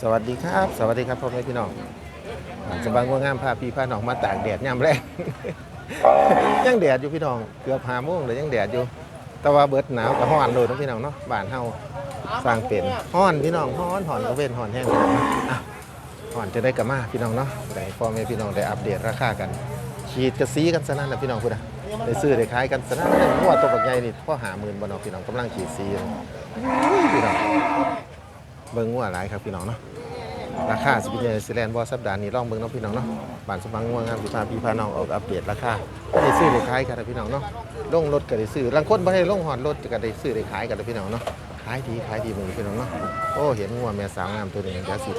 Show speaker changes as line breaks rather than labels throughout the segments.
สวัสดีครับ สวัสดีครับพ่อแม่พี่น้องอาจะบางว่างามพาพี่พาน้องมาตากแดดยามแรงยังแดดอยู่พี่น้องเกือบหาโมงเลยยังแดดอยู่ แต่ว่าเบิดหนาวกับฮ้อนโดดนะพี่น้องเนาะบ้านเฮาสร้างเป็นฮ้อนพี่น้องฮ้อนฮ้อนก็เว้นฮ้อนแห้งเลยอ่อนจะได้กลับมาพี่น้องเนาะได้พ่อแม่พี่น้องได้อัปเดตราคากันฉีดกระซีกันซะนั่นนะพี่น้องพูดนะได้ซื้อได้ขายกันซะนั่นเลยหัวตัวบักใหญ่นี่พ่อหาหมื่นบ่นาะพี่น้องกำลังฉีดซีพี่น้อง เบิ่งงัวหลายครับพี่น้องเนาะราคาสิเป็นยังไงสิแลนด์บ่สัปดาห์นี้ลองเบิ่งเนาะพี่น้องเนาะบ้านสมังงัวงามสิพาพี่พาน้องออกอัปเดตราคาได้ซื้อได้ขายกันนะพี่น้องเนาะลงรถก็ได้ซื้อลางคนบ่ได้ลงหอดรถก็ได้ซื้อได้ขายกันนะพี่น้องเนาะขายดีขายดีมื้อนี้พี่น้องเนาะโอ้เห็นงัวแม่สาวงามตัวนี้เดี๋ยวสิ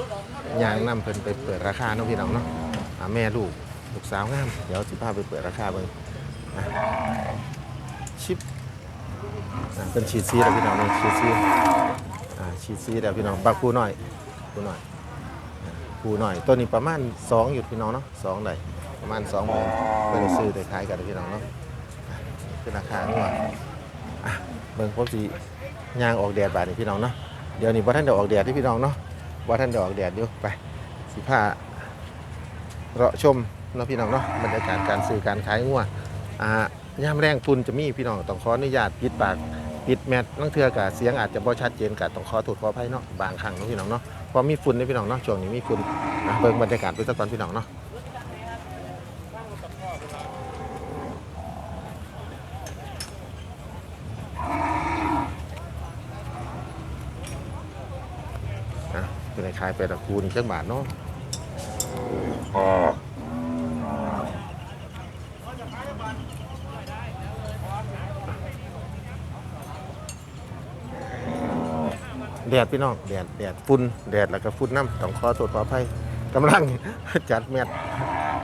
ย่างนํเพิ่นไปเปิดราคาเนาะพี่น้องเนาะแม่ลูกลูกสาวงามเดี๋ยวสิพาไปเปิดราคาเบิ่งอะชิปเป็นฉีดซีแล้วพี่น้องนี่ฉีดซี อ่าชีดซีเดี๋ยวพี่น้องบักคูหน่อยคูหน่อยคูหน่อยตัวนี้ประมาณ2อยู่พี่น้องเนาะสองได้ประมาณ2หมื่นเพื่อซื้อได้ขายกันพี่น้องเนาะอะเป็นราคางัวอะเบิ่งผมสิย่างออกแดดบาดนี่พี่น้องเนาะเดี๋ยวนี้บ่าท่านเดี๋ยวออกแดดที่พี่น้องเนาะบ่าท่านเดี๋ยวออกแดดอยู่ไปสิผ้าเราะชมเนาะพี่น้องเนาะบรรยากาศการซื้อการขายงัวอ่าย่ามแรงฝุ่นจะมีพี่น้องต้องขออนุญาตปิดปาก ปิดแมทลังเทือกับเสียงอาจจะบ่ชัดเจนกับต้องขอโทษขออภัยเนาะบางครั้งนะพี่น้องเนาะเพราะมีฝุ่นในพี่น้องเนาะช่วงนี้มีฝุ่นเบิ่งบรรยากาศไปสักตอนพี่น้องเนาะอะเป็นไงขายไปตะคูนี่จักบาทเนาะ แดดพี่น้องแดดแดดฝุ่นแดดแล้วก็ฝุ่นน้ำต้องขอโทษขออภัยกำลังจัดแมท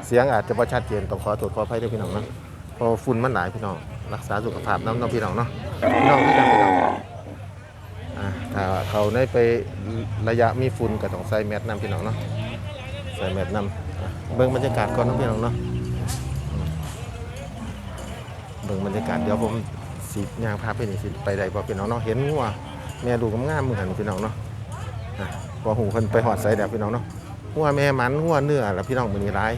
เสียงอาจจะบ่ชัดเจนต้องขอโทษขออภัยด้วยพี่น้องเนาะพราะฝุ่นมันหลายพี่น้องรักษาสุขภาพน้ำน้องพี่น้องเนาะพี่น้องที่กันพี่น้องอ่าถ้าเขาได้ไประยะมีฝุ่นก็ต้องใส่แมสนำพี่น้องเนาะใส่แมสนำเบิ่งบรรยากาศก่อนเนาะพี่น้องเนาะเบิ่งบรรยากาศเดี๋ยวผมสิย่างพาไปนี่สิไปได้บ่พี่น้องเนาะเห็นงัว แม่ดูกงามๆมือหันพี่น้องเนาะอะพอหูเพิ่นไปหอดใส่แล้วพี่น้องเนาะงัวแม่มันงัวเนื้อแล้วพี่น้องมื้อนี้ร้าย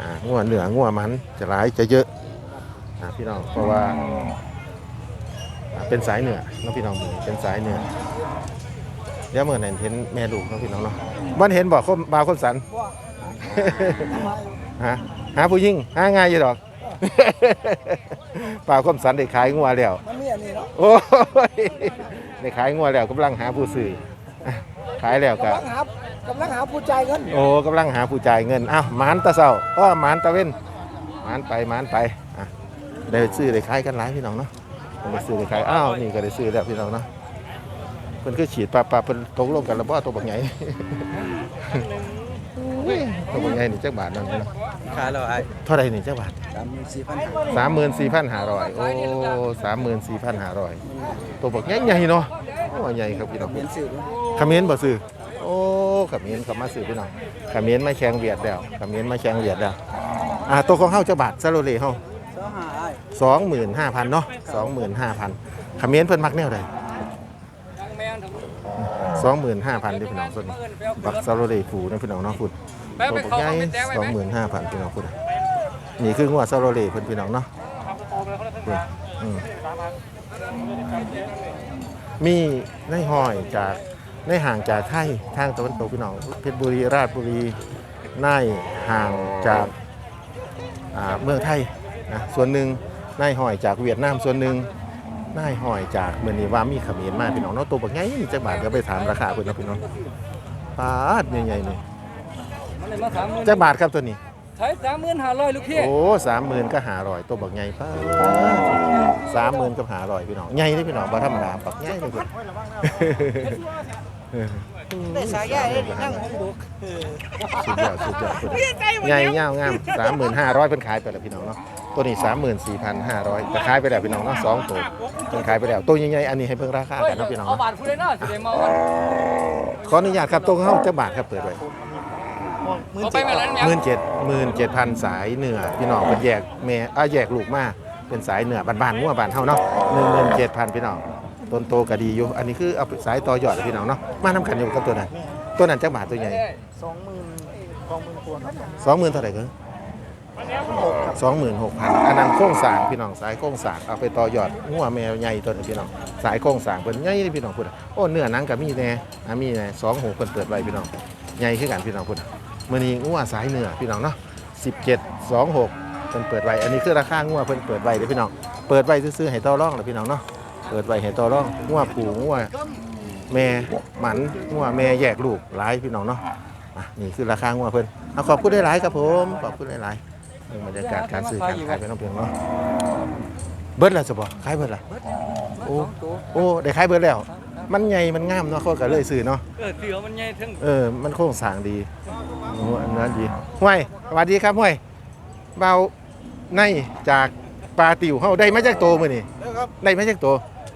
อ่างัวเนื้องัวมันจะร้ายจะเยอะอ่าพี่น้องเพราะว่าอ่าเป็นสายเหนือเน้องพี่น้องหมู่เป็นสายเหนือเดี๋ยวเมื่อไหร่เห็นแม่ลูกเน้องพี่น้องเนาะมันเห็นบอกคนบาวคนสันฮะหาผู้ยิ่งหาง่ายอยู่ดอกป่าวคมสันได้ขายงัวแล้ว
มันมีอันนี้เนาะ
โอ้ย ได้ขายงัวแล้วกำลังหาผู้ซื้ออะขายแล้ว
กำ
ก็
ลังหากำลังหาผู้จ่ายเงิน
โอ้กำลังหาผู้จ่ายเงินอ้าวหมานตะเศร้าอ้อหมานตะเว้นหมานไปหมานไปอะได้ซื้อได้ขายกันหลายพี่น้องเนาะได้ซื้อได้ขายอ้าวนี่ก็ได้ซื้อแล้วพี่น้องเนาะเพิ่นคือฉีดปลาปลาเพิ่นตกลงกันแล้วบ่ตัวบักใหญ่อุ้ยตัวบักใหญ่นี่จักบาทนั่นเนาะ
ขายแล้วไอ้
เท่าไหร่นี่จักบาท
สามหมื่นสี่พัน
สามหมื่นสี่พันห้าร้อยโอ้สามหมื่นสี่พันห้าร้อยตัวบักใหญ่ใหญ่เนาะโอ้ใหญ่ครับพี่น้อง
เรียนสื่อด้วย
ขมิ้นบ่ซื้อโอ้ขมิ้นเขามาซื้อพี่น้องขมิ้นมาแข่งเวียดแล้วขมิ้นมาแข่งเวียดแล้วอ่าตัวของเฮาจะบาทซาโลเลเฮา
สองหาไอ้
สองหมื่นห้าพันเนาะสองหมื่นห้าพันขมิ้นเพิ่นมักแนวใดสองหมื่นห้าพันเด้อพี่น้องส่วนนี้บักซาโลเลผูนะพี่น้องเนาะพูด ตัวบักใหญ่สองหมื่นห้าพันพี่น้องพูดนี่คืองวดซาโลเลเพิ่นพี่น้องเนาะพูดอืมมีในห้อยจากในห่างจากไทยทางตะวันตกพี่น้องเพชรบุรีราชบุรีในห่างจากอ่าเมืองไทยนะส่วนหนึ่งในห้อยจากเวียดนามส่วนหนึ่งในห้อยจากเมืองนี้ว่ามีเขมรมาพี่น้องเนาะตัวบักใหญ่นี่จักบาทเดี๋ยวไปถามราคาเพิ่นเนาะพี่น้องปาดใหญ่ๆนี่
มันเลยมาสามหมื่น
จักบาทครับตัวนี้
ใช้สามหมื่นห้าร้อยลูกพี่
โอ้สามหมื่นก็หาร้อยตัวบักใหญ่ป้าสามหมื่นกับหาร้อยพี่น้องใหญ่เลยพี่น้องบ่ธรรมดาปักใหญ่เลยพี่
ได้สายใหญ่เลยนั่งห้องบุก
สุดยอดสุดยอดสุดยอดใหญ่เงาวงามสามหมื่นห้าร้อยเพิ่นขายไปแล้วพี่น้องเนาะตัวนี้สามหมื่นสี่พันห้าร้อยแต่ขายไปแล้วพี่น้องเนาะสองตัวเพิ่นขายไปแล้วตัวใหญ่ๆอันนี้ให้เพิ่งราคา
เฮ้ย
กันเนาะพี่น้อง
เอา
เนาะ
บาทพูดเลยเนาะสิเดมเอามัน
ขออนุญาตครับตัวของเฮาจักบาทครับเปิดไว้
เอาไปมาแล้วเนี่ย
หมื่นเจ็ดหมื่นเจ็ดพันสายเหนือพี่น้องเป็นแยกแม่อ่าแยกลูกมาเป็นสายเหนือบ้านๆงัวบ้านเฮาเนาะหนึ่งหมื่นเจ็ดพันพี่น้องต้นโตก็ดีอยู่อันนี้คือเอาไปสายต่อยอดเลยพี่น้องเนาะมาทำกันอยู่กับตัวนั้นตตัวนั้นจักบาทตัวใหญ่
สองหมื่นสองหมื่นกว่าครับ
สองหมื่นเท่าไหร่ก็
หกครับ
สองหมื่นหกพันอันนั้นโค้งสร้างพี่น้องสายโค้งสร้างเอาไปต่อยอดงัวแมวใหญ่ตัวนี้พี่น้องสายโค้งสร้างเพิ่นใหญ่นี่พี่น้องพูดอะโอ้เนื้อหนังกับมีแน่อะมีแน่สองหูเพิ่นเปิดไว้พี่น้องใหญ่ขึ้นกันพี่น้องพูดอะ มื้อนี้งัวสายเหนือพี่น้องเนาะสิบเจ็ดสองหกเพิ่นเปิดไว้อันนี้คือราคางัวเพิ่นเปิดไว้เด้อพี่น้องเปิดไว้ซื้อๆให้ต่อรองเลยพี่น้องเนาะเปิดไว้ให้ต่อรองงัวผูงัวแม่หมันงัวแม่แยกลูกหลายพี่น้องเนาะอะนี่คือราคางัวเพิ่นเอาขอบคุณได้หลายครับผมขอบคุณหลายๆเรื่องบรรยากาศการซื้อการขายเป็นน้องเพียงเนาะเบิร์ดแล้วจะบอกขายเบิร์ดละ
เบิดยัง
โอ้
สองตัว
โอ้ได้ขายเบิร์ดแล้ว มันใหญ่มันงามเนาะเขาก็เลยซื้อเนาะ
เออเสือมันใหญ่ทั้ง
เออมันโครงสร้างดีโอ้อันนั้นดีห้วยสวัสดีครับห้วยเบาในจากปลาติวเฮาได้มาจากโตมื้อนี่
แล้วครับ
ได้มาจากโต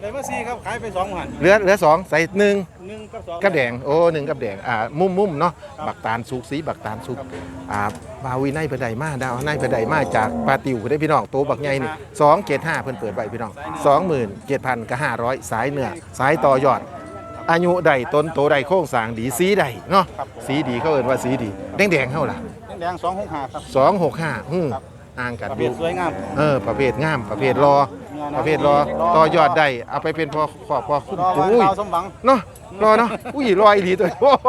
เลยมาซีครับขายไปสองพัน
เหลือเหลือสองใส่หนึ่ง
หนึ่งกับสอง
กับแดงโอ้หนึ่งกับแดงอ่ามุมมุมเนาะบักตาลสุกสีบักตาลสุกอ่าบาวีในเพิ่นได้มาดาวในเพิ่นได้มาจากปลาติวได้พี่น้องโตบักใหญ่นี่275เพิ่นเปิดไว้พี่น้อง27,000กับ500สายเนื้อสายต่อยอด อายุใดต้นโตใดโค้งสร้างดีสีใดเนาะสีดีเขาเอิ้นว่าสีดีแดงแดงๆเฮาล่ะ
แดงสองหกห้าครับ
265ฮึม
ครับ
อ่างกัน
ประ
อ
เภท
ยู่
สวยงาม
เออประเภทงามประเภทรอ ประเภทรอต่อยอดได้เอาไปเป็นพอขอบพอคุ้ม
รอวัน
อุ้ย
ดาวสมหวัง
เนาะรอเนาะอุ้ยรออีหลีตัวโอ้โห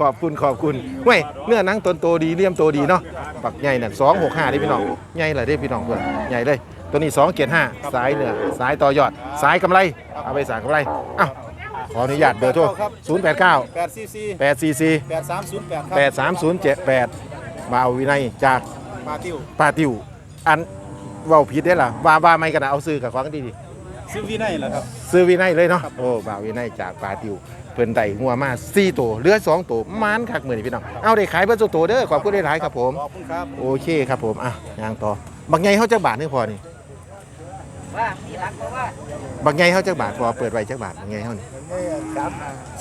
ขอบคุณขอบคุณเว้ยเนื้อหนังตนโตดีเลี่ยมโตดีเนาะปักใหญ่นั่นสองหกห้าได้พี่น้องใหญ่เลยได้พี่น้องเพื่อนใหญ่เลย ตัวนี้สองเกียรห้าสายเนื้อสายต่อยอด สายกำไรเอาไปสายกำไรอ้าวขออนุญาตเบอร์โทรศูนย์แปดเก้า
แปดซีซี
แปดสี่สี่
แปดสามศูนย์แปดครับ
แปดสามศูนย์เจ็ดแปดมาเอาวินัยจาก
ปลาติ้ว
ปาติวอัน เว่าผิดได้ล่ะว่าว่าไม่กันนะเอาซื้อกับของดีดี
ซื้อวีไนเหรอครับ
ซื้อวินัยเลยเนาะโอ้บ่าววินัยจากปาติวเพิ่นได้หัวมา4ตัวเหลือ2ตัวมานคักมื้อนี้พี่น้องเอาได้ขายเบิดสุตัวเด้อขอบคุณหลายๆครับผม
ขอบคุณครับ
โอเคครับผม อะย่างต่อ บักใหญ่เฮาจักบาทนึงพอนี่
ว่ามีรักเพราะว่า
บักใหญ่เฮาจักบาทพอเปิดไว้จักบาทบักใหญ่เฮานี่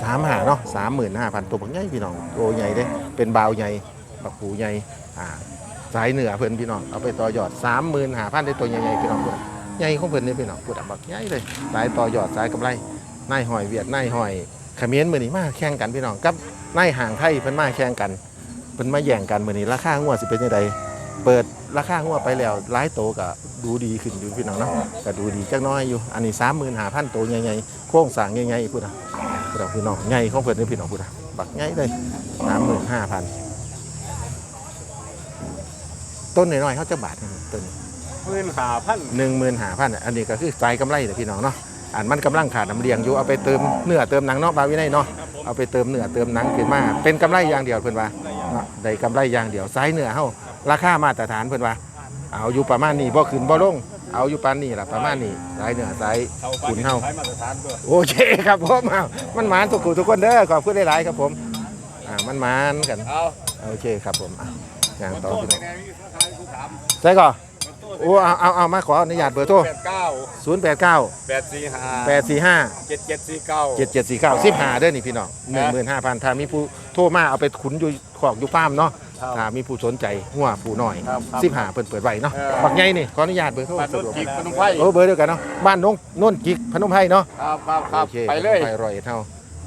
สามห้า
35เนาะ35,000ตัวบักใหญ่พี่น้องตัวใหญ่เด้ เป็นบ่าวใหญ่บักผูใหญ่ อ่า สายเหนือเพิ่อนพี่น้องเอาไปต่อยอด35,000ได้ตัวใหญ่ๆพี่น้องพุ่นใหญ่ของเพิ่นนี่พี่น้องพุ่นอะบักใหญ่เลยสายต่อยอดสายกำไรนายหอยเวียดนายหอยขมิ้นมือนี้มาแข่งกันพี่น้องกับนายห่างไทยเพิ่นมาแข่งกันเพิ่นมาแย่งกันมือนี้ราคางวดสิเป็นจังไดเปิดราคางวดไปแล้วหลายโตก็ดูดีขึ้นอยู่พี่น้องเนาะก็ดูดีจักน้อยอยู่อันนี้35,000โตใหญ่ๆโครงสร้างใหญ่ๆพุ่นอะพุ่นอะพี่น้องใหญ่ของเพิ่นเด้อพี่น้องพุ่นะบักใหญ่เลย35,000 ต้นน้อยๆเขาจะบาทหนึ่งต้น
หมื่นห้าพัน
หนึ่งหมื่นหาพันอันนี้ก็คือสายกำไรแต่พี่น้องเนาะอันมันกำลังขาดน้ำเลี้ยงอยู่เอาไปเติมเนื้อเติมหนังเนาะบาวินัยเนาะเอาไปเติมเนื้อเติมหนังขึ้นมาเป็นกำไรอย่างเดียวเพิ่นว่าเนาะได้กำไรอย่างเดียวสายเนื้อเฮาราคามาตรฐานเพิ่นว่า เอาอยู่ประมาณนี้บ่ขึ้นบ่ลงเอาอยู่ปานนี้ล่ะประมาณนี้สายเนื้อสายขุนเฮา
ขายมาตรฐานด้วย
โอเคครับผมเอามันหมานทุกคนทุกคนเด้อขอบคุณหลายๆครับผมอ่ามันหมานกัน
เอา
โอเคครับผมอะอย่างต่อพี่น้อง ใช่ก่อนโอ้เอาเอาเอามาขออนุญาตเบอร์โทร
แปดเก้า
0 8 9
แปดสี่ห้า
8 4 5
เจ็ดเจ็ดสี่เก้า
7 7 4 9 10หาเด้อนี่พี่น้อง15,000ถ้ามีผู้โทรมาเอาไปขุนอยู่ขอกอยู่ฟาร์มเนาะ
ครับ
ถ้ามีผู้สนใจหัวผู้น้อย
ครับครับ
สิบหาเปิดเปิดไว้เนาะ
เออ
บักใหญ่นี่ขออนุญาตเบอร์โทร
บ้านโนน
สะดวก
จิกพนมไพร
โอ้เบอร์เดียวกันเนาะบ้านน้องโน่นกิกพนมไพรเนาะ
ครับครับครับ
โอเค
ไปเลย
ไปรอยเท่า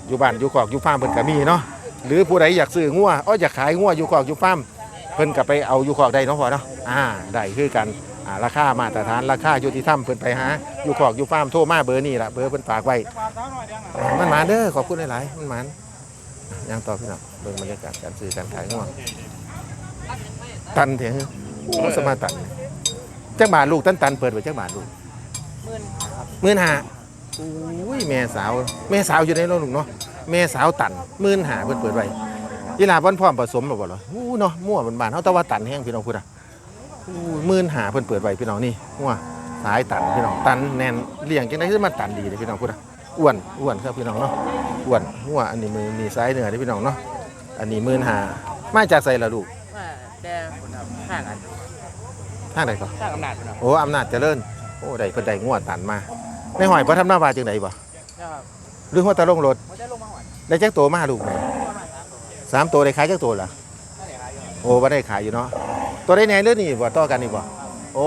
อยู่บ้านอยู่ขอกอยู่ฟาร์มเพิ่นก็มีเนาะหรือผู้ใดอยากซื้องัวอ้ออยากขายงัวอยู่ขอกอยู่ฟาร์ม เพิ่นก็ไปเอาอยู่ขอกได้เนาะพอเนาะอ่าได้คือกันอ่าราคามาตรฐานราคายุติธรรมเพิ่นไปหาอยู่ขอกอยู่ฟาร์มโทรมาเบอร์นี่ล่ะเบอร์เพิ่นฝากไว้อ่ามันหมานเด้อขอบคุณหลายๆมันหมานยังต่อพี่น้องเบิ่งบรรยากาศการซื้อการขายงัวตันเถอะโอ้สมาตันจักบาทลูกตันตันเปิดไว้จักบาทลูก
หมื่น
หมื่นห้าอุ้ยแม่สาวแม่สาวอยู่ในโรงหนุ่มเนาะแม่สาวตันหมื่นห้าเปิดเปิดไว้ ยีลาวันพร้อมผสมหรือเปล่าเหรออู้เนาะมั่วบานๆเขาแต่ว่าตันแห้งพี่น้องพูดอะอู้หมื่นห้าเพิ่นเปิดไว้พี่น้องนี่มั่วสายตันพี่น้องตันแน่นเลี้ยงจังไดขึ้นมาตันดีเลยพี่น้องพูดอะอ้วนอ้วนครับพี่น้องเนาะอ้วนมั่วอันนี้มือมีสายเหนือเด้อพี่น้องเนาะอันนี้หมื่นห้ามาจากใส่ละลูก
ว่าแต่ข้างกัน
ทางไหนก่อน
ข้างอำนาจนะ
โอ้อำนาจเจริญโอ้ได้เพิ่นได้งัวตันมาในหอยบ่ทำหน้าว่าจังไดบ่
ครับ
หรือว่าตะลงรถ
เขาจะลงมาหวาน
ได้จักตัวมาลูกไหม
ประมาณ สามตัว
สามตัวได้ขายจักตัวล่ะ
นั่นแหละครับ
โอ้บ่ได้ขายอยู่เนาะตัวได้แหน่เลือนี่บ่ต่อกันนี่บ่โอ้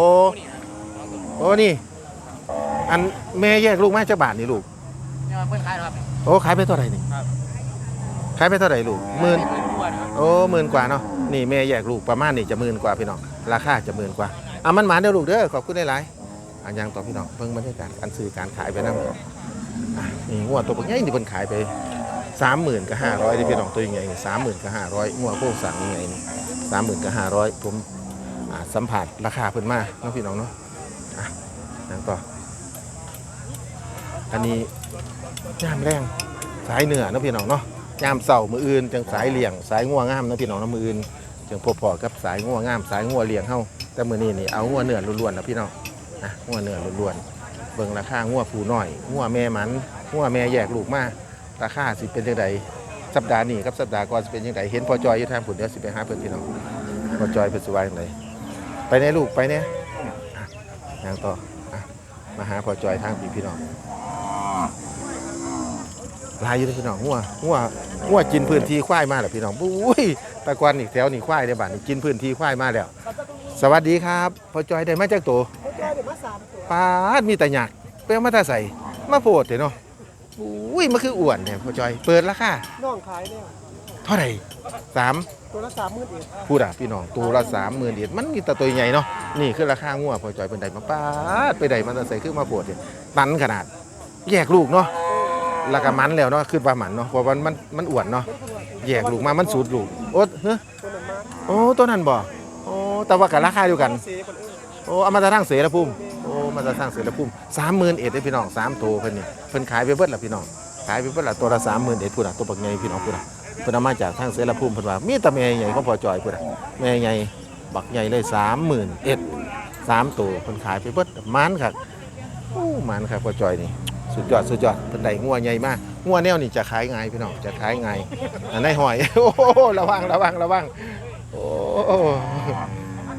โอ้นี่ อันแม่แยกลูกมาจากบาทนี่ลูก
เนี่ยเพิ่นขายหรอครับ
โอ้ขายไปเท่าไหร่นี่
ครับ
ขายไปเท่าไหร่ลูกหมื่น
หมื่นกว่าครับ
โอ้หมื่นกว่าเนาะนี่แม่แยกลูกประมาณนี่จะหมื่นกว่าพี่น้องราคาจะหมื่นกว่าอะมันหมาเด้อลูกเด้อขอบคุณหลายๆอันยังต่อพี่น้องเพิ่งบรรยากาศการซื้อการขายไปนั่อะนี่งวดตัวใหญ่นี่เพิ่นขายไป สามหมื่นกับห้าร้อยที่พี่น้องตัวใหญ่นี่สามหมื่นกับห้าร้อยงวโค้งสั่งใหญ่นี่สามหมื่นกับห้าร้อยผมสัมผัสราคาเพิ่นมาเนาะพี่น้องเนาะอะยังต่ออันนี้ย่ามแรงสายเหนือเนาะพี่น้องเนาะยามเสามืออื่นจังสายเหลี่ยงสายงัวงามนะพี่น้องนะมืออื่นจังพอพอกับสายงัวงามสายงัวเหลี่ยงเฮาแต่มือนี้นี่เอางัวเนื้อล้วนๆนะพี่น้องนะงัวเนื้อล้วนๆเบิ่งราคางัวผูน้อยงัวแม่มันงัวแม่แยกลูกมา ราคาสิเป็นจังไดสัปดาห์นี้กับสัปดาห์ก่อนสิเป็นจังไดเห็นพอจอยอยู่ทางผุนเดี๋ยวสิไปหาเพิ่นพี่น้องพอจอยเพิ่นสิว่าจังไดไปแน่ลูกไปแน่อะย่างต่ออะมาหาพอจอยทางพี่พี่น้องหลายอยู่เลยพี่น้องงัวงัวงัวกินพื้นที่ควายมาแล้วพี่น้องบุ้ยตะกวันอีกแถวนี่ควายในบ้านนี่กินพื้นที่ควายมาแล้ว สวัสดีครับพอจอยได้มาจากตัวปาดมีแต่หยักเปเอามาแตาใส่มาโพดเถอะเนาะ อุ้ยมันคืออ้วนเนี่ยพอจอย เปิดราคา
น้องขายเนี่ย
เท่าไหร่สาม
ตัวละสามหมื่นเอ็ด
พูดอะพี่น้องตัวละสามหมื่นเดียมันมีแต่ตัวใหญ่เนาะนี่คือราคางัวพอจอยเป็นไดมาปาดไปไดมาแตาใส่คือมาโพดเนี่ยตันขนาด แยกลูกเนาะแล้วก็มันแล้วเนาะคือว่ามันเนาะเพราะว่ามันมันอ้วนเนาะแยกลูกมามันสูดลูกโอ้เฮ้ย
ตัวนั้นมา
โอ้ตัวนั้นบ่โอ้แต่ว่ากับราคาเดียวกัน
เสียคนอื่น
โอ้เอามาจะทั้งเสรภูมิ โอ้มาจะทั้างเสรภูมิสามหมื่นเอ็ดเลยพี่น้องสามตัวเพิ่นนี่เพิ่นขายไปเบิดละพี่น้องขายไปเบิดละตัวละสามหมื่นเอ็ดพูดอะตัวบักใหญ่พี่น้องพูดอะเพิ่นเอามาจากทางเสรภูมิเพิ่นว่ามีแต่แม่ใหญ่ของพอจอยพูดอะแม่ใหญ่บักใหญ่เลยสามหมื่นเอ็ดสามตัวเพิ่นขายไปเบิดมันครับโอ้มันครับพอจอยนี่สุดยอดสุดยอดเพิ่นได้งัวใหญ่มากงัวแนวนี่จะขายไงพี่น้องจะขายไงอันในหอยโอ้ระวังระวังระวังโอ้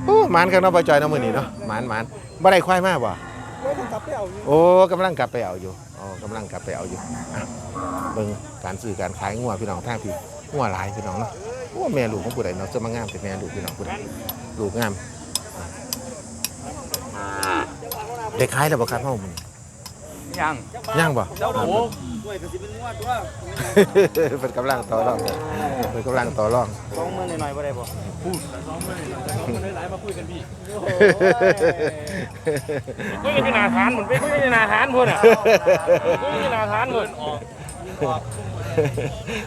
โอ้มันกันเนาะปจอยเนาะมื้อนี้เนาะมันมัน บ่ได้ควายมาบ่
ไม่ต้องกลับไปเอาอยู่
โอ้กำลังกลับไปเอาอยู่อ๋อกำลังกลับไปเอาอยู่อะเบิ่งการซื้อการขายงัวพี่น้องทางพี่งัวหลายพี่น้องเนาะโอ้แม่ลูกของผู้ใดเนาะจะมางามแต่แม่ลูกพี่น้องผู้ใดลูกงามได้ขายแล้วบ่ครับเฮามื้อนี้
ยัง
ยังบ่
เจ้าหนู
เป็นกำลังต่อรองเป็นกำลังต่อรอง
สองหมื่นหน่อยๆบ่ได้บ่
คุยกันอยู่หนาฐานเหมือนไปคุยกันอยู่หนาฐานพุ่นอะคุยกันอยู่หนาฐานพุ่น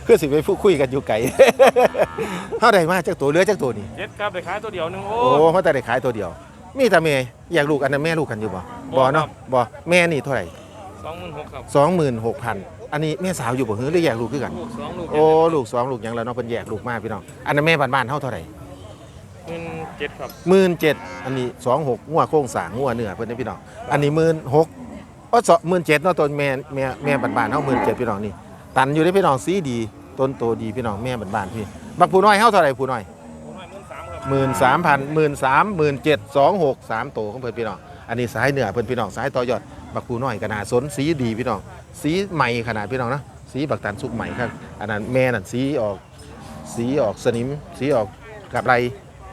คือสิไปพูดคุยกันอยู่ไกลเท่าใดมาจากตัวเหลือจากตัวนี่
เจ็ดครับไปขายตัวเดียวหนึงโอ้
โอ้เขาแต่ได้ขายตัวเดียว มีแต่แม่อยากลูกอันนั้นแม่ลูกกันอยู่บ่บ่เนาะบ่แม่นี่เท่าไหร่
สองหมื่นหกครับ
สองหมื่นหกพันอันนี้แม่สาวอยู่บ่เฮ้ยหรือแยกลูกคือกัน
ลูกสองลูก
โอ้ลูกสองลูกหยังแล้วเนาะเพิ่นแยกลูกมาพี่น้อง อันนั้นแม่บ้านๆเท่าเท่าไหร่
เงินเจ็ดครับ
หมื่นเจ็ดอันนี้สองหกงัวโค้งสร้างงัวเนื้อเพิ่นนี่พี่น้องอันนี้หมื่นหกอ๋อสองหมื่นเจ็ดเนาะต้นแม่แม่แม่บ้านๆเฮาหมื่นเจ็ดพี่น้องนี่ ตันอยู่ได้พี่น้องสีดี ต้นโตดีพี่น้องแม่บ้านๆพี่ บักผู้น้อยเฮาเท่าไหร่ผู้น้อย
ผมให้หมื่นสามครับ
หมื่นสามพันหมื่นสามหมื่นเจ็ดสองหกสามโตของเพิ่นพี่น้อง อันนี้สายเหนือเพิ่นพี่น้องสายต่อยอด บักผู้น้อยขนาดสนสีดีพี่น้อง สีใหม่ขนาดพี่น้องนะสีบักตันสุกใหม่ครับอันนั้นแม่นั่นสีออกสีออกสนิม สีออกกับไร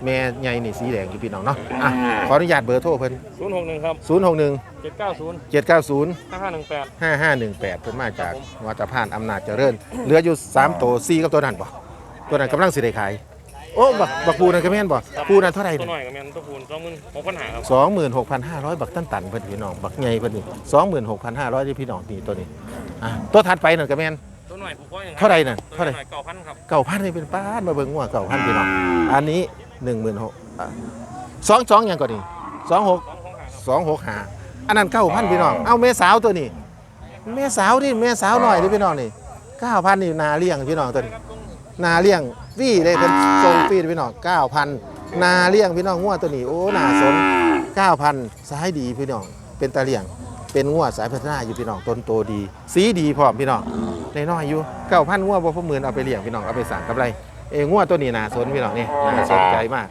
แม่ใหญ่นี่สีแดงอยู่พี่น้องเนาะอะขออนุญาตเบอร์โทรเพิ่น
ศูนย์หกหนึ่งครับ
0 6 1
เจ็ดเก้าศูนย์
7 9 0
ห้าห้าหนึ่งแปด
5 5 1 8เพิ่นมาจากวัดตะพานอำนาจเจริญเหลืออยู่3โต4กับตัวนั้นบ่ตัวนั้นกำลังสิได้ขาย โอ้บักบักปูนั่นก็แม่นบ่ปูนั่นเท่าไหร่
ตัว
นี่
หน่อยกับแมนตัวคูณสองหมื่นหกพันหาครับ
สองหมื่นหกพันห้าร้อยบักตันตันเพิ่นพี่น้องบักใหญ่เพิ่นนี่สองหมื่นหกพันห้าร้อยที่พี่น้องนี่ตัวนี้อะตัวถัดไปนั่นก็แม่น
ตัวหน่อยผมก็ยัง
เท่าไหร่น่ะ
ตัว
เท่าไหร่
หน่อยเก้าพันครับ
เก่าพันนี่เป็นป้านมาเบิ่งว่าเก่าพันพี่น้องอันนี้หนึ่งหมื่นหกสองสองอย่างก่อนนี่สองหก
สองหกหาครับ
สองหกหาอันนั้นเก้าพันพี่น้องเอาแม่สาวตัวนี้แม่สาวนี่แม่สาวหน่อยดิพี่น้องนี่เก้าพันนี่นาเลี้ยงพี่น้องตัวนี้ นาเลี้ยงฟรีเลยเป็นทรงฟรีพี่น้องเก้าพันนาเลี้ยงพี่น้องงัวตัวนี้โอ้นาสนเก้าพันสายดีพี่น้องเป็นตาเลี้ยง เป็นงัวสายพัฒนาอยู่พี่น้องต้นโตดี สีดีพร้อมพี่น้องในน้อยๆอยู่เก้าพันงัวบ่พอหมื่นเอาไปเลี้ยงพี่น้องเอาไปสั่งกับไรเอ้งัวตัวนี้น่าสนพี่น้องนี่น่าสนใจมาก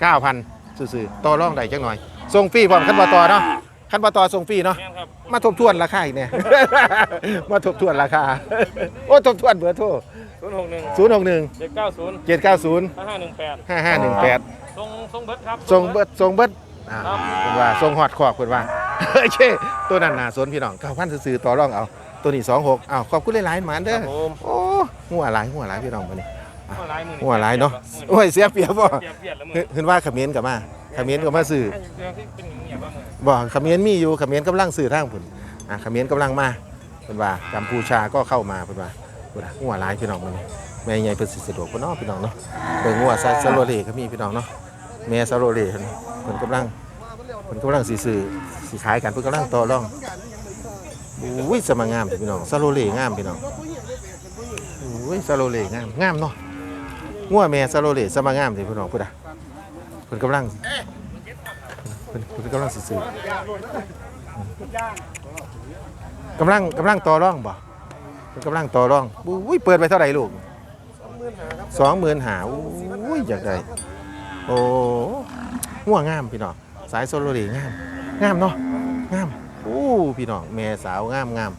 เก้าพันซื่อๆต่อรองได้จังหน่อยส่งฟรีพร้อมคันบ่ต่อเนาะคันบ่ต่อส่งฟรีเนาะ
แม่นครับ
มาทบทวนราคาอีกเนี่ย มาทบทวนราคา โอ้ทบทวนเบอร์โทร
ศูนย์หกหนึ่ง
0 6 1
เจ็ดเก้าศูนย์
7 9 0
ห้าห้าหนึ่งแปด
5 5 1 8
ทรงทรงเบิร์ดครับ
ส่งเบิดส่งเบิดอ่า
ครับ
เพิ่นว่าส่งฮอดคอกเพิ่นว่า โอเค ตัวนั้นน่าสนพี่น้อง9,000ซื่อๆต่อรองเอา ตัวนี้26อ้าวขอบคุณหลายๆหมานเด้อ
ผม
โอ้หัวหลายหัวหลายพี่น้องบัดนี้
หัวหลายมือ
หัวหลายเนาะโอ้ยเสียเปรียบบ่
เปรียบเทียบแล้วมือ
เฮ้ยเห็นว่าเขมิ้นก็มาเขมิ้นก็มาซื้อ
เรื่องที่เป็นอย่างเงี้ยบ้างมือ
บ่เขมิ้นมีอยู่เขมิ้นกำลังซื้อทางพุ่นอะเขมิ้นกำลังมาเพิ่นว่ากัมพูชาก็เข้ามาเพิ่นว่า พุ่นะหัวหลายพี่น้องบันแม่ใหญ่เพิ่นสิสะดวกบ่เนาะพี่น้องเนาะเบิ่งหัวซาซาโรเลก็มีพี่น้องเนาะแม่ซาโรเลเพิ่นเพิ่นกำลังเพิ่นกำลังสิซื้อสิขายกันเพิ่นกำลังต่อรองอุ้ยสมางามพี่น้องซาโรเลงามพี่น้องอุ้ยซาโรเลงามงามเนาะงัวแม่ซาโรเลสมางามพี่น้องพุ่นน่ะเพิ่นกำลังเพิ่นเพิ่นกำลังสิซื้อกำลังกำลังต่อรองบ่ กำลังต่อรองอุ้ยเปิดไปเท่าไหร่ลูกสองหมื่นหาอุ้ยอยากได้ โอ้หัวงามพี่น้องสายโซโลดีงามงามเนาะงามอู้พี่น้องแม่สาวงามงาม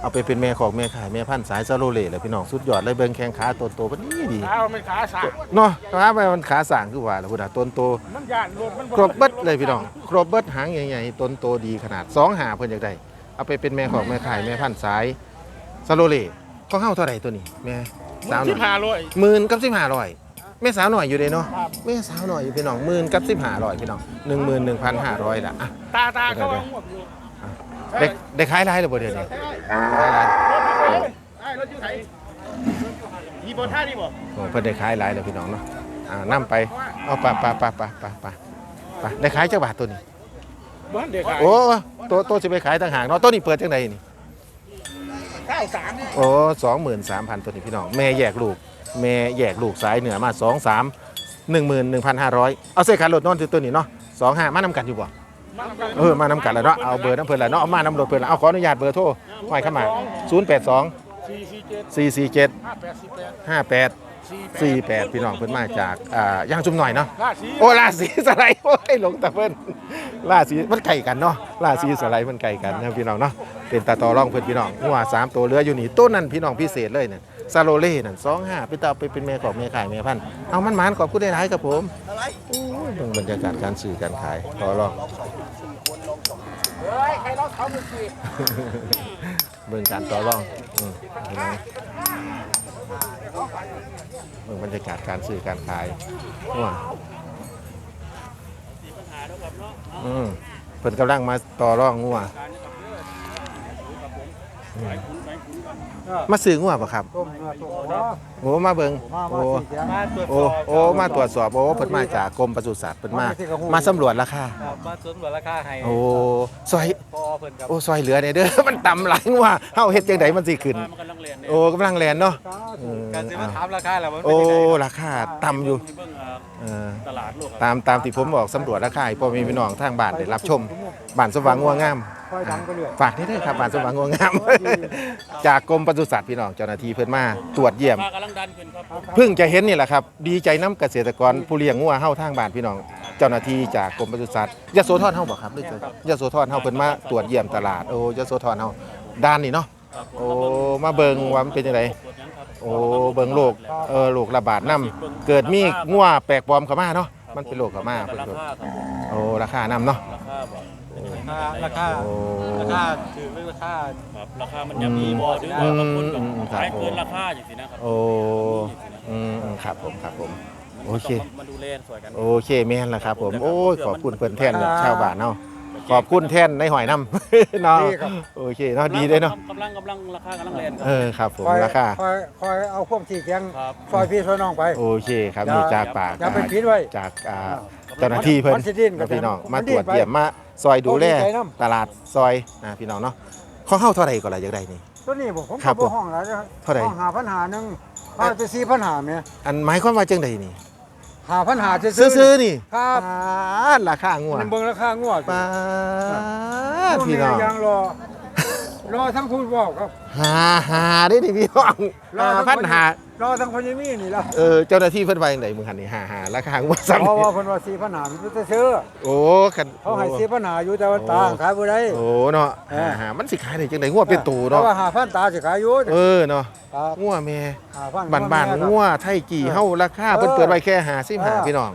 เอาไปเป็นแม่ของแม่ขายแม่พันธุ์สายโซโลเลเลยพี่น้องสุดยอดเลยเบิ่งแข้งขาโตโตๆปานนี้ดี
ขามันขาสาก
เนาะขาไปมันขาสร้างคือว่าแล้วพุ่นน่ะต้นโต
มันยานรถมัน
ครบเบิดเลยพี่น้องครบเบิดหางใหญ่ๆต้นโตดีขนาดสองหาเพิ่นอยากได้เอาไปเป็นแม่ของแม่ขายแม่พันธุ์สาย ซาโลเล่ของเฮาเท่าไหร่ตัวนี้แม่สาวหน่
ที่
อย
พาลอย
หมื่นกับสิบห้าร้อยแม่สาวหน่อยอยู่เด้เนาะแม่สาวหน่อยอยู่พี่น้องหมื่นกับสิบห้าร้อยพี่น้องหนึ่งหมื่นหนึ่งพันห้าร้อยละอะ
ตาตาเขาว่าหมวกอยู่
ได้ได้ขายไรหรือบ่เดี๋ยวนี้ขายไร
ไอ้รถอยู่ไหนมีบนท่านี่บ่
โอ้เพิ่นได้ขายไรแล้วพี่น้องเนาะอ่านํไปเอาไปไปไปไปไปไปไปได้ขายจักบาทตัวนี้
บ้านเด็กขาย
โอ้ตัวตัวจะไปขายต่างหากเนาะตัวนี้เปิดจังไดนี่
ข้าวสาร
โอ้สองหมื่นสามพันตัวนี้พี่น้อง แม่แยกลูก แม่แยกลูกสายเหนือมาสองสามหนึ่งหมื่นหนึ่งพันห้าร้อยเอาเสื้อขารถนอนตัวนี้เนาะสองห้ามานำกันอยู่บ่เออมานำกันแล้วเนาะเอาเบอร์น้ำเพลินแล้วเนาะเอามานำรถเพลินแล้วเอาขออนุญาตเบอร์โทรห้อยเข้ามาศูนย์แปดสอง
สี่สี่เจ็ด
สี่สี่เจ็ด
ห้าแปดสี่แปด
ห้าแปดสี่แปดพี่น้องเพิ่นมาจากอ่าย่างจุ่มหน่อยเนาะ
ราชสี
โอ้ราศีสไลด์โอ้ยหลงตะเพิ่นราศีมันไก่กันเนาะราศีสไลด์มันไก่กันนะพี่น้องเนาะ เป็นตาต่อร่องเพิ่อนพี่น้องหัวสามตัวเรืออยู่นี่ต้นนั้นพี่น้องพิเศษเลยเนี่ยซาโลเล่นั่นสองห้าไปตาไปเป็นแม่ของแม่ขายแม่พันธุ์เอามันหมานขอบคุณได้หลายครับผมโอ้ยเบิ่งบรรยากาศการซื้อการขายต่อร่อง
เบิ่
งการต่อรองอืมเห็นไหมเบิ่งบรรยากาศการซื้อการขายหัวอืมเพิ่นกำลังมาต่อรองงัว มาซื้องัวป่ะครับ
ต้มเนื้อต้มหัว
โอ้มาเบิง
มา
โอ้
มาสิเสีย
มาตรวจส
โอ้
อบ
โอ้มาตรวจสอบโอ้เพิ่นมาจากกรมปศุสัตว์เพิ่นมา
มาที่กระหู้
มาสำรวจราคา
ครับมาสวนเหมือนราคาให้
โอ้ซอย
พอเพิ่นครับ
โอ้ซอยเหลือเนี่ยเด้อ มันต่ำหลายงัวเฮาเฮ็ดจังไดมันสิขึ้น
มันกำลังเรียนเนี่ย
โอ้กำลังแลนเนาะเออ
การซื้อมา
เอา
ถามราคาแล้วมัน
โอ้
เป็นยังไง
ราคาต่ำอยู่
เบิ่งเอ่อ
เออ
ตลาดโลก
ตามตามที่ผมบอกสำรวจราคาให้พ่อแม่พี่น้องทางบ้านได้รับชมบ้านสว่างงัวงาม
ค่อยดังไปเรื่อย
ฝากนี่ด้วยครับบ้านสว่างงัวงาม จากกรมปศุสัตว์พี่น้องเจ้าหน้าที่เพิ่นมาตรวจเยี่ยม
กำลังดันขึ้นครับ
เพิ่งจะเห็นนี่แหละครับ ดีใจน้ำเกษตรกรผู้เลี้ยงงัวเฮาทางบ้านพี่น้อง เจ้าหน้าที่จากกรมปศุสัตว์ยโสธรเฮาบ่ครับหรือจะยโสธรเฮาเพิ่นมาตรวจเยี่ยมตลาด โอ้ยโสธรเฮาด้านนี่เนาะโอ้ มาเบิ่งว่ามันเป็นจังไดโอ้เบิ่งโรคเออโรคระบาดนํเกิดมีงัวแปลกปลอมเข้ามาเนาะ มันเป็นโรคเข้ามาเพิ่น
รา
เกิด
คาครับ
โอ้ ราคานํเนาะ
ราคาบ่ ราคา
โอ้
ราคาถือเป็นราคา ครับราคามัน
อืม
ยังมีบ่หรือว่าบางคนก็
อืมอืมครับ
ขายเกินราคาอย่างสินะครับ
โอ้อืมอืมครับผมครับผม โอเค
ต้องมาดูแลสวยกัน
โอเคแม่นแล้วครับ ผมโอ้ยขอบคุณเพื่อนแทนชาวบ้านเนาะขอบคุณแทนในหอยน้ำเนาะโอเคเนาะดีเลยเนาะ
กำลังกำลังราคากำลังแรงครั
เออครับผม
คอย
ราคา
คอยคอยเอาพวกที่แกง
ครับ
ซอยพี่ซอยน้องไป
โอเคครับนี่จากปาก
อย่าไปคิดไว้
จากอ่า เจ้าหน้าที่เพิ่น
มันสิดิ้นก็
พี่น้อง
มั
มานต
ดิ้
รวนจ
ไป
เยี่ยมมาซอยดูแล
โอ้ดีใจนำ
ตลาดซอยนะพี่น้องเนาะของเฮาเท่าไหร่ก็ล่ะอย่างไรนี่
ตัวนี้ผมผม
ครั
ก็
บผม
บ่ห้องแล้วนะ
เท่าไหร่
ห้องหาปัญหาหนึงพาไปสี่ปัญหาแม่
อันหมายความว่าจังไดนี่
หาปัญหาจะ
ซื้อๆนี่
ครับ
ปาดราคางัว
นี่เบิ่งราคางวด
ปาดพี่น้อง
ยังรอ รอทั้งคุณบอกครับ
หาหาได้ดิพี่น้อง
รอ
หา
ทั้ง
พันหา
รอทั้งพญามีนี่ล่ะ
เออเจ้าหน้าที่เพิ่นไปจังไดมึงหันนี่หาหาราคางัวซ้ำ
เพราะ
นี่
ว่าเพิ่นว่าสี่ปัญหามันจะซื้อ
โอ้กัน
เขาให้สี่ปัญหาอยู่แต่ว่าตาขายบ่ได้
โอ้เนาะ
เออ
หามันสิขายได้จังไดงัวเป็นตู
เพ
เนาะ
ราะว่าหาพันตาสิขายอยู่
เออเนาะ
ครับ
งัวแม่
หาพัน
บ้านบ้านๆงัวไทยกี่เฮาราคาเพิ่นเปิดไว้แค่55พี่น้อง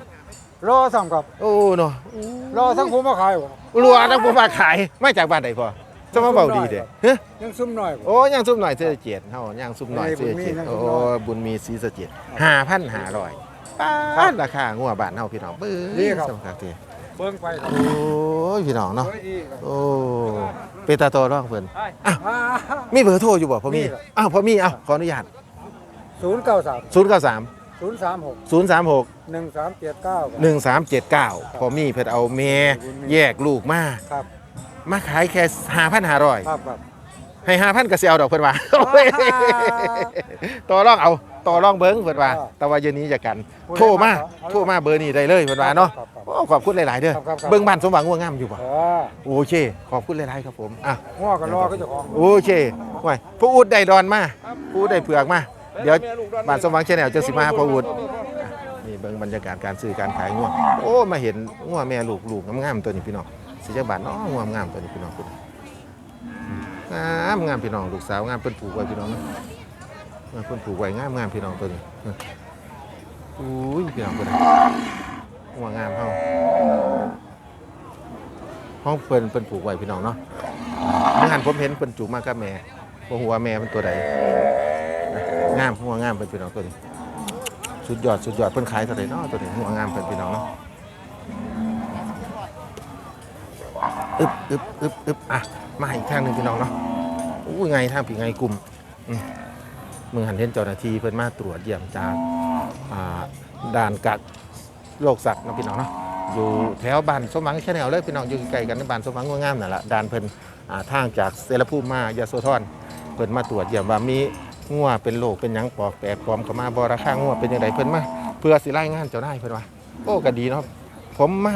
รอสั่งกับ
โอ้เนาะ
รอทั้งผมมาขายบ่
รัวทั้งผู้มาขายมาจากบ้านใดพ่อ จะมาเบาดีเด้เฮ้ย
ยังซุ่มน้อย
โอ้ย่างซุ่มหน่อยเสื้อเจียดเฮาย่างซุ่มหน่อยเสื้อเจียด
บุญมี
โอ้
ย่างซุ่มน้อย
บุญมีสีสะเจียด5,500ป้าดราคางัวบ้านเฮาพี่น้องเบ้
นี่ครับ
สำคัญเด้
เบิ่งไปครับ
โอ้ยพี่น้องเนาะ
สวยดีครับ
โอ้เป็นตาโตร้องเพิ่น
อ่า
มีเบอร์โทรอยู่บ่พ่อมี
มีครับ
อ้าวพ่อมีเอ้าขออนุญาต
ศูนย์เก้าสาม
093
ศูนย์สามหก
036
หนึ่งสามเจ็ดเก้า
1379พ่อมีเพิ่นเอาแม่แยกลูกมา
ครับ
มาขายแค่5,500
ครับครับ
ให้5,000ก็สิเอาดอกเพิ่นว่าโอ้ยต่อรองเอาต่อรองเบิ่งเพิ่นว่า แต่ว่าเย็นนี้จะกันโทรมาโทรมาเบอร์นี้ได้เลยเพิ่นว่าเนาะ
ครับครับ
โอ้ขอบคุณหลาย ๆ เด้อ
ครับครับครับ
เบิ่งบ้านสมหวังง่วงงามอยู่บ่
เออ
โอเค ขอบคุณหลาย ๆ ครับผมอะ
ง้อกันรอก็เจะของ
โอเคไว้ผู้อุดได้ดอนมาผู้อุดได้เผือกมาเดี๋ยวบ้านสมหวังแชนแนลจะสิมาหาผู้อุดอะนี่เบิ่งบรรยากาศการซื้อการขายง่วงโอ้มาเห็นง่วงแม่ลูกลูกงามๆตัวนี้พี่น้อง สิจักบาทเนาะง่วงามตัวนี้พี่น้องคุณงามงามพี่น้องลูกสาวงามเพิ่นผูกไว้พี่น้องนะงามเพิ่นผูกไว้งามงามพี่น้องตัวนี้อุ้ยพี่น้องคนง่วงงามเฮาห้องเพิ่นเพิ่นผูกไว้พี่น้องเนาะเมื่อหันผมเห็นเพิ่นจูมากกับแม่บ่ฮู้ว่าแม่เป็นตัวใดงามหัวงามเป็นพี่น้องตัวนี้สุดยอดสุดยอดเพิ่นขายเท่าไหร่เนาะตัวนี้หัวงามเป็นพี่น้องเนาะ อึบอึบอึบอึบอะ มาอีกทางหนึ่งพี่น้องเนาะอู้ยไงทางผีไงกลุ่มอืมมึงหันเห็นเจ้าหน้าที่เพิ่นมาตรวจเยี่ยมจากอ่าด่านกักโรคสัตว์นะพี่น้องเนาะอยู่แถวบ้านสมหวังแค่แนวเลยพี่น้องอยู่ใกลกันในบ้านสมหวังงัวงามนั่นแหละด่านเพิ่นอ่าทางจากเซรภูมิมายาโสธรเพิ่นมาตรวจเยี่ยมว่ามีงัวเป็นโรคเป็นหยังปอกแปลกปลอมเข้ามาบ่ราคางัวเป็นจังไดเพิ่นมาเพื่อสิรายงานเจ้านายเพิ่นว่าโอ้ก็ดีเนาะผมมา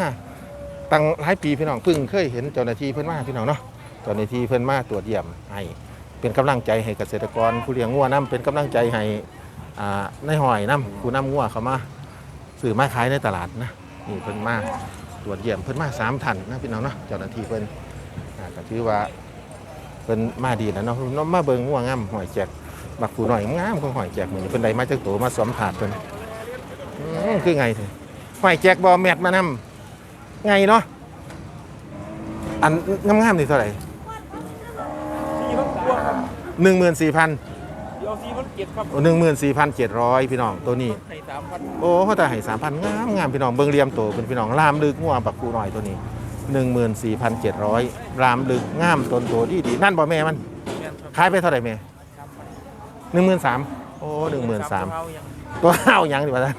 ตั้งหลายปีพี่น้องเพิ่งเคยเห็นเจ้าหน้าที่เพิ่นมาพี่น้องเนาะเจ้าหน้าที่เพิ่นมาตรวจเยี่ยมให้เป็นกำลังใจให้เกษตรกรผู้เลี้ยงงัวนํเป็นกำลังใจให้อ่าในหอยนํผู้นํงัวเข้ามาซื้อมาขายในตลาดนะนี่เพิ่นมาตรวจเยี่ยมเพิ่นมาสามท่านนะพี่น้องเนาะเจ้าหน้าที่เพิ่นอ่าก็ถือว่าเป็นมาดีแล้วเนาะเนาะมาเบิ่งง่วงามหอยแจกบักผูหน่อยงามของหอยแจกมื้อนี้เพิ่นได้มาจากโตมาสวมถาดเพิ่นอือคือไงเถอะหอยแจกบ่แมทมานำ ไงเนาะอันงามๆนี่เท่าไหร่
สี่พันกว่าครับ
14,000
เดี๋ยวสี่พันเจ็ดครับ
โอ้14,700พี่น้องตัวนี้
ในสามพัน
โอ้เขาแต่ให้3,000งามงามพี่น้องเบิ่งเหลี่ยมโตเป็นพี่น้องลามลึกงัวบักผูหน่อยตัวนี้14,700รามลึกงามต้นโตดีดีนั่นบ่แม่มัน
แม่นครับ
ขายไปเท่าไหร่แม่
สามพัน
หนึ่งหมื่นสามโอ้หนึ่งหมื่นสาม
เท่ยัง
ตัวห้าวยังดีกว่านั้น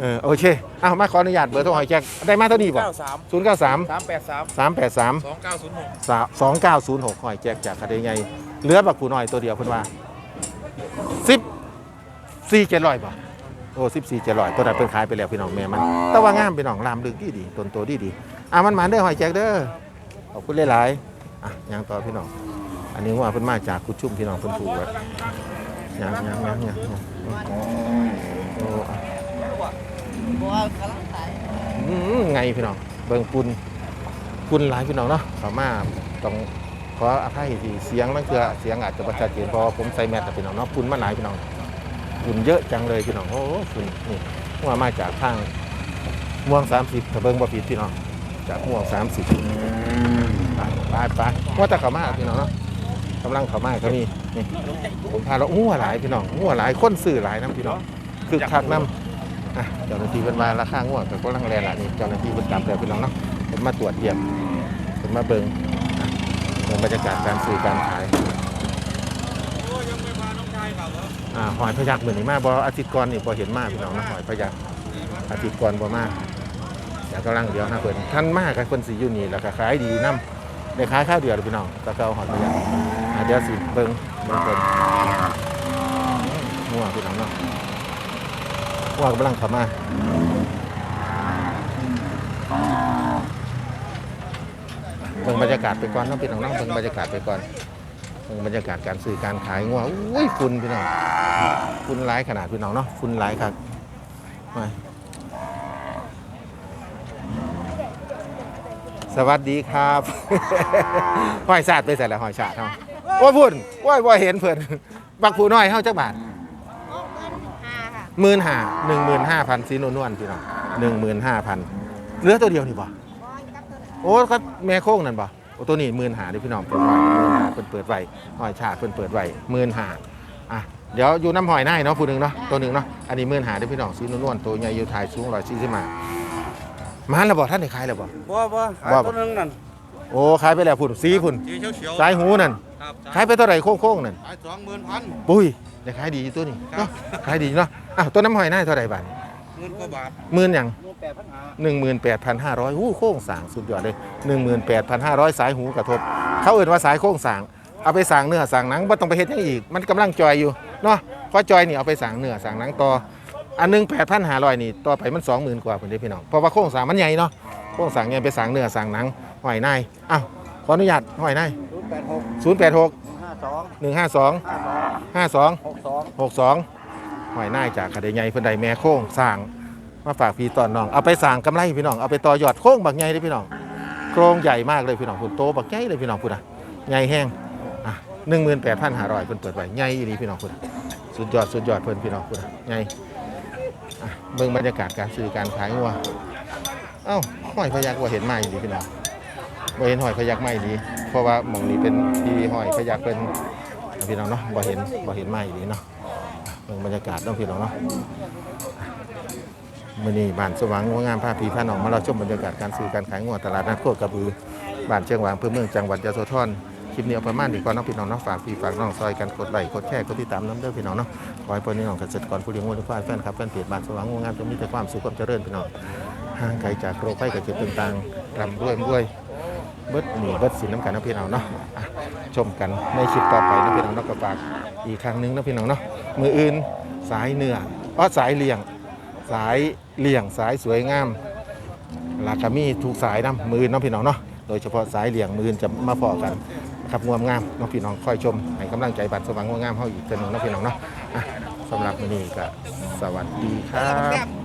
เออโอเคเอามาขออนุญาตเบอร์โทรหอยแจ็คได้มาเท่านี้ป่ะ
เก้าสาม
ศูนย์เก้าสาม
สามแปดสาม
สามแปดสาม
สองเก้าศูนย์หก
สองเก้าศูนย์หกหอยแจ็คจากคดีไงเหลือบักผูน้อยตัวเดียวเพิ่นว่าสิบสี่เจ็ดร้อยป่ะโอ้สิบสี่เจ็ดร้อยตัวนั้นเพิ่นขายไปแล้วพี่น้องแม่มัน แต่ว่างามพี่น้องลามลึกดีดีต้นโตดีดีอะมันหมันเด้อหอยแจ็คเด้อขอบคุณหลายๆอะยังต่อพี่น้อง อันนี้ว่าเพิ่นมาจากกุดชุ่มพี่น้องเพิ่นถูกไว้ยังยังยังยังยัง โอ้อืมไงพี่น้องเบิ่งปุ่นปุ่นหลายพี่น้องเนาะเขามาต้องขออภัยที่เสียงนั่นคือเสียงอาจจะประชัดเจนเพราะว่าผมใส่แมสแต่พี่น้องเนาะปุ่นมาหลายพี่น้องปุ่นเยอะจังเลยพี่น้องโอ้ปุ่นนี่ว่ามาจากทางม่วง30ถ้าเบิ่งบ่ผิดพี่น้องจากม่วง30ไปไปไปว่าแต่เขามาพี่น้องเนาะ กำลังเขามาเขามีนี่ผมพาเรางัวหลายพี่น้องงัวหลายคนซื้อหลายน้ำพี่น้องคือคักน้ำอะเจ้าหน้าที่เป็นมาราคางวดแต่ก็ลังแลละนี่เจ้าหน้าที่เป็นตามแต่พี่น้องเนาะเป็นมาตรวจเยี่ยมเป็นมาเบิงเบิ่งบรรยากาศการซื้อการขายอ่าหอยพยักเหมือนนี่มากบออาทิตย์ก่อนนี่พอเห็นมากพี่น้องนะหอยพยักอาทิตย์ก่อนบอมาเดี๋ยวกำลังเดียวนะเพิ่นท่านมากกับคนสีอยู่นี่แล้วก็ขายดีน้ำได้ขายข้าวเดียวพี่น้องตะเกาหอยพยัก ดี๋ยวสิเบิงเบิงเพิ่นงัวพี่น้องเนาะว่ากำลังเข้ามาเบิ่งบรรยากาศไปก่อนเน้องพี่น้องเน้องเบิ่งบรรยากาศไปก่อนเบิ่งบรรยากาศการซื้อการขายงัวอุ้ยฝุ่นพี่น้องฝุ่นหลายขนาดพี่น้องเนาะฝุ่นหลายครับมาสวัสดีครับหอยสาดไปใส่ละหอยสาดเฮา ว่าพุ่นว่าว่าเห็นเพิ่นบักผู้น้อยเฮาจักบาทหมื่นห้าหนึ่งหมื่นห้าพันซีโนนวลพี่น้องหนึ่งหมื่นห้าพันเหลือตัวเดียวนี่บ่โอ้ก็แม่โค้งนั่นบ่โอ้โอ้ตัวนี้หมื่นหาเด้อพี่น้องเปิดไว้หมื่นหาเพิ่นเปิดไว้หอยชาติเพิ่นเปิดไว้หมื่นหาอะเดี๋ยวอยู่น้ำหอยนายเนาะผู้หนึงเนาะตัวหนึงเนาะอันนี้หมื่นหาเด้อพี่น้องสีนวลๆตัวใหญ่อยู่ถ่ายสูง140มามาแล้วบ่ท่านได้ขายแล้วบ่
บ่บ่
บ่
ตัวนึงนั่น
โอ้ขายไปแล้วพุ่นสีพุ่น
สีเขียว
สายหูนั่น
ๆครับ
ขายไปเท่าไหร่โค้งๆนั่น
ขายสองหมื่นพัน
ปุ้ยได้ขายดีอยู่ตัวนี้เนาะขายดีเนาะอ้าวตัวน้ำหอยนายเท่าไหร่บาท
เงินกว่าบาท
หมื่นหยัง
เงินแปดพันหา
หนึ่งหมื่นแปดพันห้าร้อยหู้โค้งสางสุดยอดเลยหนึ่งหมื่นแปดพันห้าร้อยสายหูกระทบ เขาเอ่นว่าสายโค้งสาง เอาไปสางเนื้อสางหนังไม่ต้องไปเฮ็ดหยังอีก มันกำลังจอยอยู่เนาะเพราะจอยนี่เอาไปสางเนื้อสางหนังต่อ อันหนึงแปดพันห้าร้อยนี่ต่อไปมันสองหมื่นกว่าเพื่อนเด้อพี่น้อง เพราะว่าโค้งสางมันใหญ่เนาะ โค้งสางใหญ่ไปสางเนื้อสางหนัง หอยนายอ้าวขออนุญาตหอยนาย
ศูนย์แปดหก
ศูนย์แปดหก
ห้าสอง
หนึ่งห้าสอง
ห้าสอง
ห้าสอง
หกสอง
หกสองหอยนายจากคดีใหญ่เพิ่นใดแม่โค้งสร้างมาฝากพี่ตอนน้อง เอาไปสร้างกำไรพี่น้องเอาไปต่อยอดโค้งบักใหญ่เลยพี่น้องโครงใหญ่มากเลยพี่น้องคุณโตบักใหญ่เลยพี่น้องคุณอะใหญ่แห้งอะหนึ่งหมื่นแปดพันห้าร้อยเพิ่นเปิดไว้ใหญ่ดีพี่น้องคุณสุดยอดสุดยอดเพิ่นพี่น้องคุณอะใหญ่อะเบิ่งบรรยากาศการซื้อการขายงัวเอ้าหอยพยักว่าเห็นไม้ดีพี่น้อง ว่าเห็นหอยพยักไม้ดีเพราะว่าหม่องนี้เป็นที่หอยพยักเป็นพี่น้องเนาะบ่เห็นบ่เห็นไม้ดีเนาะเบิ่งบรรยากาศเนาะพี่น้องเนาะมื้อนี้บ้านสว่างงงามพาพี่พาน้องมาเราชมบรรยากาศการซื้อการขายงัวตลาดนัดโคกระบือบ้านเชียงหวางอำเภอเมืองจังหวัดยะโสธรคลิปนี้เอาประมาณนี้ก่อนเนาะพี่น้องเนาะฝากพี่ฝากน้องซอยกันกดไลค์กดแชร์กดติดตามน้ำเด้อพี่น้องเนาะขอให้พี่น้องเกษตรกรผู้เลี้ยงวัวทุกฝ่ายแฟนครับแฟนเพจบ้านสว่างงงามจะมีแต่ความสุขความเจริญพี่น้องห่างไกลจากโรคภัยไข้เจ็บต่างๆรำรวยรวย เบิดหนีเบิดสินน้ำกันนะพี่น้องเนาะชมกันในคลิปต่อไปนะพี่น้องเนาะก็ฝากอีกครั้งหนึงนะพี่น้องเนาะมืออื่นสายเนื้ออ๋อสายเลี่ยง สายเลี่ยงสายสวยงามราคามีถูกสายนะมืออื่นเนาะพี่น้องเนาะโดยเฉพาะสายเลี่ยงมืออื่นจะมาพอกันครับงวมงามนาะพี่น้องคอยชมให้กำลังใจบัตรสว่างงวงามเฮาอีกเทื่อหนึงนาพี่น้องเนาะสำหรับมื้อนี้ก็สวัสดีครับ